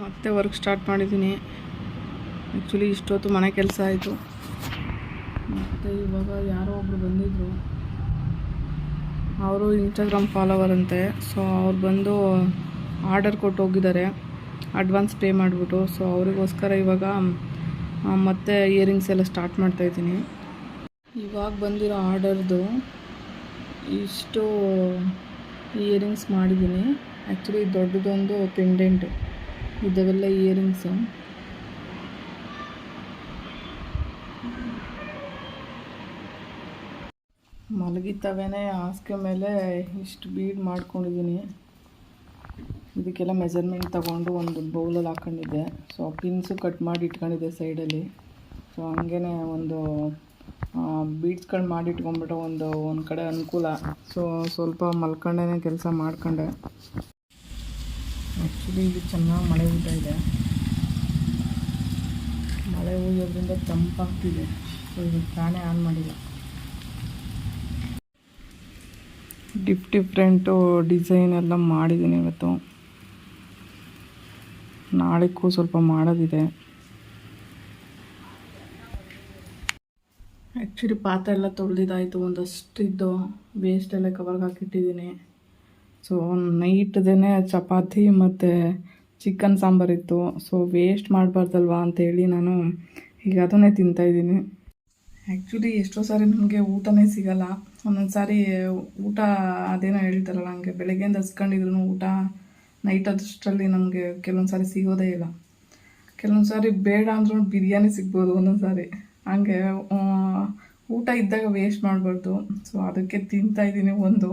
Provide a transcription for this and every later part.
ಮತ್ತೆ work start ಮಾಡಿದ್ದೀನಿ. Actually ಇಷ್ಟೊತ್ತು ಮನೆ ಕೆಲಸ ಆಯಿತು. ಮತ್ತು ಇವಾಗ ಯಾರೋ ಒಬ್ಬರು ಬಂದಿದ್ದರು ಅವರು ಇನ್ಸ್ಟಾಗ್ರಾಮ್ ಫಾಲೋವರ್ ಅಂತೆ. ಸೊ ಅವ್ರು ಬಂದು ಆರ್ಡರ್ ಕೊಟ್ಟು ಹೋಗಿದ್ದಾರೆ. ಅಡ್ವಾನ್ಸ್ ಪೇ ಮಾಡಿಬಿಟ್ಟು. ಸೊ ಅವರಿಗೋಸ್ಕರ ಇವಾಗ ಮತ್ತೆ ಇಯರಿಂಗ್ಸ್ ಎಲ್ಲ ಸ್ಟಾರ್ಟ್ ಮಾಡ್ತಾಯಿದ್ದೀನಿ ಇವಾಗ ಬಂದಿರೋ ಆರ್ಡರ್ದು ಇಷ್ಟು ಇಯರಿಂಗ್ಸ್ ಮಾಡಿದ್ದೀನಿ. ಆ್ಯಕ್ಚುಲಿ ದೊಡ್ಡದೊಂದು ಪೆಂಡೆಂಟು ಇದವೆಲ್ಲ ಇಯರಿಂಗ್ಸು ಮಲಗಿತವೇ ಹಾಸಿಗೆ ಮೇಲೆ ಇಷ್ಟು ಬೀಡ್ ಮಾಡ್ಕೊಂಡಿದ್ದೀನಿ. ಇದಕ್ಕೆಲ್ಲ ಮೆಜರ್ಮೆಂಟ್ ತಗೊಂಡು ಒಂದು ಬೌಲಲ್ಲಿ ಹಾಕೊಂಡಿದ್ದೆ. ಸೊ ಪಿನ್ಸು ಕಟ್ ಮಾಡಿ ಇಟ್ಕೊಂಡಿದ್ದೆ ಸೈಡಲ್ಲಿ ಸೊ ಹಂಗೇ ಒಂದು ಬೀಡ್ಸ್ಗಳು ಮಾಡಿ ಇಟ್ಕೊಂಡ್ಬಿಟ್ಟು ಒಂದು ಒಂದು ಕಡೆ ಅನುಕೂಲ. ಸೊ ಸ್ವಲ್ಪ ಮಲ್ಕೊಂಡೇ ಕೆಲಸ ಮಾಡ್ಕೊಂಡೆ. ಆ್ಯಕ್ಚುಲಿ ಇಲ್ಲಿ ಚೆನ್ನಾಗಿ ಮಳೆ ಊಟ ಇದೆ. ಮಳೆ ಹುಯ್ಯೋದ್ರಿಂದ ತಂಪಾಗ್ತಿದೆ. ಸೊ ಇದು ಫ್ಯಾನೇ ಆನ್ ಮಾಡಿಲ್ಲ. ಡಿಫ್ ಡಿಫ್ರೆಂಟು ಡಿಸೈನ್ ಎಲ್ಲ ಮಾಡಿದ್ದೀನಿ ಇವತ್ತು. ನಾಳೆಗೂ ಸ್ವಲ್ಪ ಮಾಡೋದಿದೆ. ಆ್ಯಕ್ಚುಲಿ ಪಾತ್ರೆ ಎಲ್ಲ ತೊಳೆದಿದ್ದಾಯಿತು. ಒಂದಷ್ಟು ಇದ್ದು ವೇಸ್ಟ್ ಎಲ್ಲ ಕವರ್ಗೆ ಹಾಕಿಟ್ಟಿದ್ದೀನಿ. ಸೊ ನೈಟ್ದೇ ಚಪಾತಿ ಮತ್ತು ಚಿಕನ್ ಸಾಂಬಾರಿತ್ತು ಸೊ ವೇಸ್ಟ್ ಮಾಡಬಾರ್ದಲ್ವಾ ಅಂತೇಳಿ ನಾನು ಈಗ ಅದನ್ನೇ ತಿಂತಾಯಿದ್ದೀನಿ ಆ್ಯಕ್ಚುಲಿ ಎಷ್ಟೋ ಸಾರಿ ನಮಗೆ ಊಟನೇ ಸಿಗಲ್ಲ. ಒಂದೊಂದು ಸಾರಿ ಊಟ ಅದೇನೋ ಹೇಳ್ತಾರಲ್ಲ, ಹಂಗೆ ಬೆಳಗ್ಗೆಯಿಂದ ಹಸ್ಕೊಂಡಿದ್ರು ಊಟ, ನೈಟ್ ಅದಷ್ಟರಲ್ಲಿ ನಮಗೆ ಕೆಲವೊಂದು ಸಾರಿ ಸಿಗೋದೇ ಇಲ್ಲ. ಕೆಲವೊಂದು ಸಾರಿ ಬೇಡ ಅಂದ್ರೂ ಬಿರಿಯಾನಿ ಸಿಗ್ಬೋದು ಒಂದೊಂದು ಸಾರಿ. ಹಂಗೆ ಊಟ ಇದ್ದಾಗ ವೇಸ್ಟ್ ಮಾಡಬಾರ್ದು. ಸೊ ಅದಕ್ಕೆ ತಿಂತಾಯಿದ್ದೀನಿ ಒಂದು.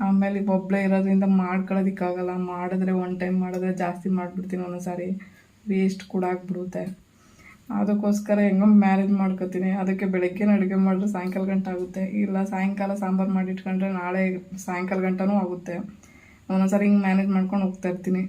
ಆಮೇಲೆ ಒಬ್ಬಳೇ ಇರೋದ್ರಿಂದ ಮಾಡ್ಕೊಳ್ಳೋದಕ್ಕಾಗಲ್ಲ. ಮಾಡಿದ್ರೆ ಒನ್ ಟೈಮ್ ಮಾಡಿದ್ರೆ ಜಾಸ್ತಿ ಮಾಡಿಬಿಡ್ತೀನಿ ಒಂದೊಂದು ಸಾರಿ ವೇಸ್ಟ್ ಕೂಡ ಆಗಿಬಿಡುತ್ತೆ. ಅದಕ್ಕೋಸ್ಕರ ಹೆಂಗೋ ಮ್ಯಾನೇಜ್ ಮಾಡ್ಕೋತೀನಿ. ಅದಕ್ಕೆ ಬೆಳಗ್ಗೆ ಅಡುಗೆ ಮಾಡಿದ್ರೆ ಸಾಯಂಕಾಲ ಗಂಟೆ ಆಗುತ್ತೆ. ಇಲ್ಲ ಸಾಯಂಕಾಲ ಸಾಂಬಾರು ಮಾಡಿಟ್ಕೊಂಡ್ರೆ ನಾಳೆ ಸಾಯಂಕಾಲ ಗಂಟನೂ ಆಗುತ್ತೆ. ಒಂದೊಂದ್ಸರಿ ಹಿಂಗೆ ಮ್ಯಾನೇಜ್ ಮಾಡ್ಕೊಂಡು ಹೋಗ್ತಾ ಇರ್ತೀನಿ.